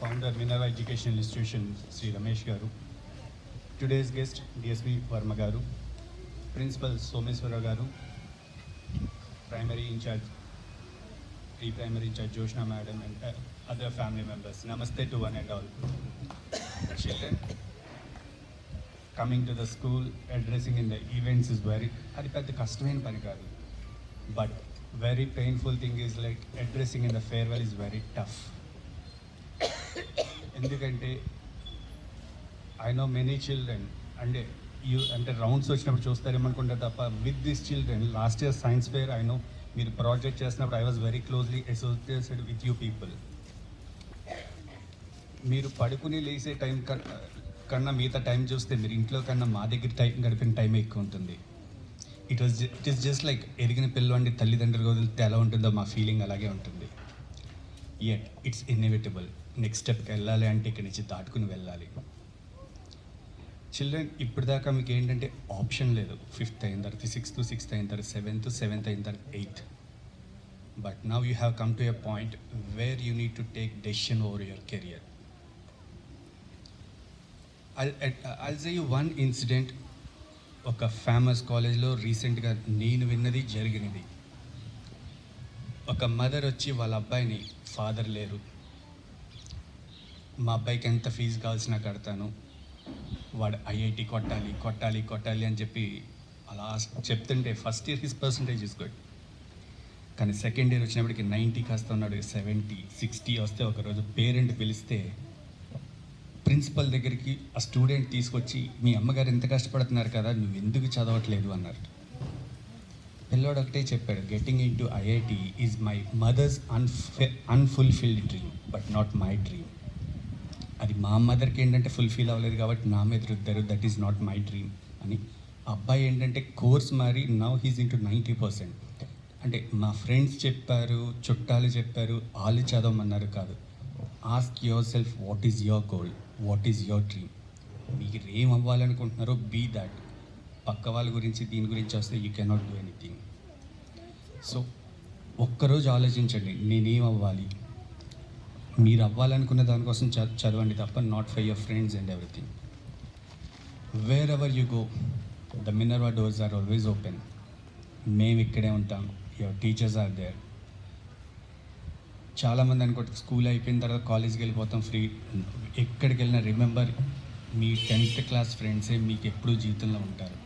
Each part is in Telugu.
founder Minerva Educational Institution, Sri Ramesh Garu. Today's guest, DSP Varma Garu. Principal Someswara Garu. Primary in charge, pre-primary in charge Joshna Madam and uh, other family members. Namaste to one and all. Children, coming to the school, addressing in the events is very, అది పెద్ద కష్టమైన పని కాదు but very painful thing is like addressing in the farewell is very tough ఎందుకంటే ఐ నో మెనీ చిల్డ్రన్ అంటే యూ అంటే రౌండ్స్ వచ్చినప్పుడు చూస్తారేమనుకుంటారు తప్ప with this children last year science fair I know మీరు ప్రాజెక్ట్ చేసినప్పుడు I was very closely associated with you people మీరు పడుకుని లేసే టైం కన్నా మిగతా టైం చూస్తే మీరు ఇంట్లో కన్నా మా దగ్గర టైం గడిపిన టైం ఎక్కువ ఉంటుంది. It was it is just like ఎదిగిన పిల్లవాడిని తల్లిదండ్రులు వదిలితే ఎలా ఉంటుందో మా ఫీలింగ్ అలాగే ఉంటుంది. ఎట్ ఇట్స్ ఇన్ఎవిటబుల్ నెక్స్ట్ స్టెప్కి వెళ్ళాలి అంటే ఇక్కడి నుంచి దాటుకుని వెళ్ళాలి. చిల్డ్రన్ ఇప్పటిదాకా మీకు ఏంటంటే ఆప్షన్ లేదు. ఫిఫ్త్ అయిన తర్వాత సిక్స్త్ సిక్స్త్ అయిన తర్వాత సెవెంత్ సెవెంత్ అయిన తర్వాత eighth but now you have come to a point where you need to take decision over your career I'll say you one incident ఒక ఫేమస్ కాలేజ్లో రీసెంట్గా నేను విన్నది జరిగినది. ఒక మదర్ వచ్చి వాళ్ళ అబ్బాయిని ఫాదర్ లేరు. మా అబ్బాయికి ఎంత ఫీజు కావాల్సిన కడతాను. వాడు ఐఐటి కొట్టాలి కొట్టాలి కొట్టాలి అని చెప్పి అలా చెప్తుంటే first year his percentage is good కానీ సెకండ్ ఇయర్ వచ్చినప్పటికి నైంటీ కాస్త ఉన్నాడు సెవెంటీ సిక్స్టీ వస్తే ఒకరోజు పేరెంట్ పిలిస్తే ప్రిన్సిపల్ దగ్గరికి ఆ స్టూడెంట్ తీసుకొచ్చి మీ అమ్మగారు ఎంత కష్టపడుతున్నారు కదా నువ్వు ఎందుకు చదవట్లేదు? అన్నారు. పిల్లోడు ఒకటే చెప్పాడు getting into IIT is my mother's అన్ఫె unfulfilled dream but not my dream అది మా మదర్కి ఏంటంటే ఫుల్ఫిల్ అవ్వలేదు కాబట్టి నా మీద రుద్దారు. That is not my dream అని. అబ్బాయి ఏంటంటే కోర్స్ మారి now he's into ninety percent అంటే మా ఫ్రెండ్స్ చెప్పారు చుట్టాలు చెప్పారు వాళ్ళు చదవమన్నారు కాదు. Ask yourself what is your goal what is your dream మీరు ఏం అవ్వాలనుకుంటున్నారో బీ దాట్ పక్క వాళ్ళ గురించి దీని గురించి వస్తే you cannot do anything so ఒక్కరోజు ఆలోచించండి నేనేం అవ్వాలి మీరు అవ్వాలనుకున్న దానికోసం చ చదవండి తప్ప not for your friends and everything wherever you go the Minerva doors are always open మేము ఇక్కడే ఉంటాం. యువర్ టీచర్స్ ఆర్ దేర్ చాలామంది అనుకోండి స్కూల్ అయిపోయిన తర్వాత కాలేజ్కి వెళ్ళిపోతాం ఫ్రీ. ఎక్కడికి వెళ్ళినా రిమెంబర్ మీ టెన్త్ క్లాస్ ఫ్రెండ్సే మీకు ఎప్పుడూ జీవితంలో ఉంటారు.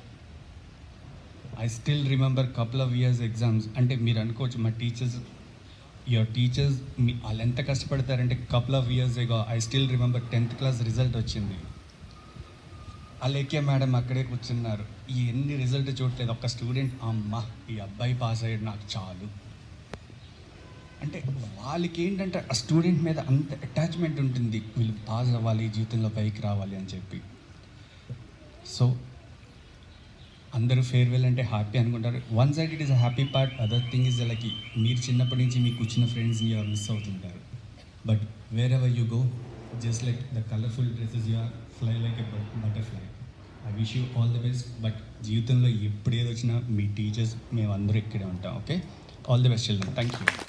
I still remember couple of years exams అంటే మీరు అనుకోవచ్చు మా టీచర్స్ యువర్ టీచర్స్ మీ వాళ్ళు ఎంత కష్టపడతారంటే couple of years ago I still remember tenth class result వచ్చింది. అలేకే మేడం అక్కడే కూర్చున్నారు. ఈ ఎన్ని రిజల్ట్ చూడలేదు. ఒక స్టూడెంట్ అమ్మ ఈ అబ్బాయి పాస్ అయ్యాడు నాకు చాలు. అంటే వాళ్ళకి ఏంటంటే ఆ స్టూడెంట్ మీద అంత అటాచ్మెంట్ ఉంటుంది. వీళ్ళు పాస్ అవ్వాలి జీవితంలో పైకి రావాలి అని చెప్పి. సో అందరూ ఫేర్వెల్ అంటే హ్యాపీ అనుకుంటారు. One side it is happy part other thing is like మీరు చిన్నప్పటి నుంచి మీకు వచ్చిన ఫ్రెండ్స్ని మిస్ అవుతుంటారు. But wherever you go just like the colourful dresses you are fly like a butterfly I wish you all the best but జీవితంలో ఎప్పుడు ఏదొచ్చినా మీ టీచర్స్ మేము అందరూ ఇక్కడే ఉంటాం okay all the best children thank you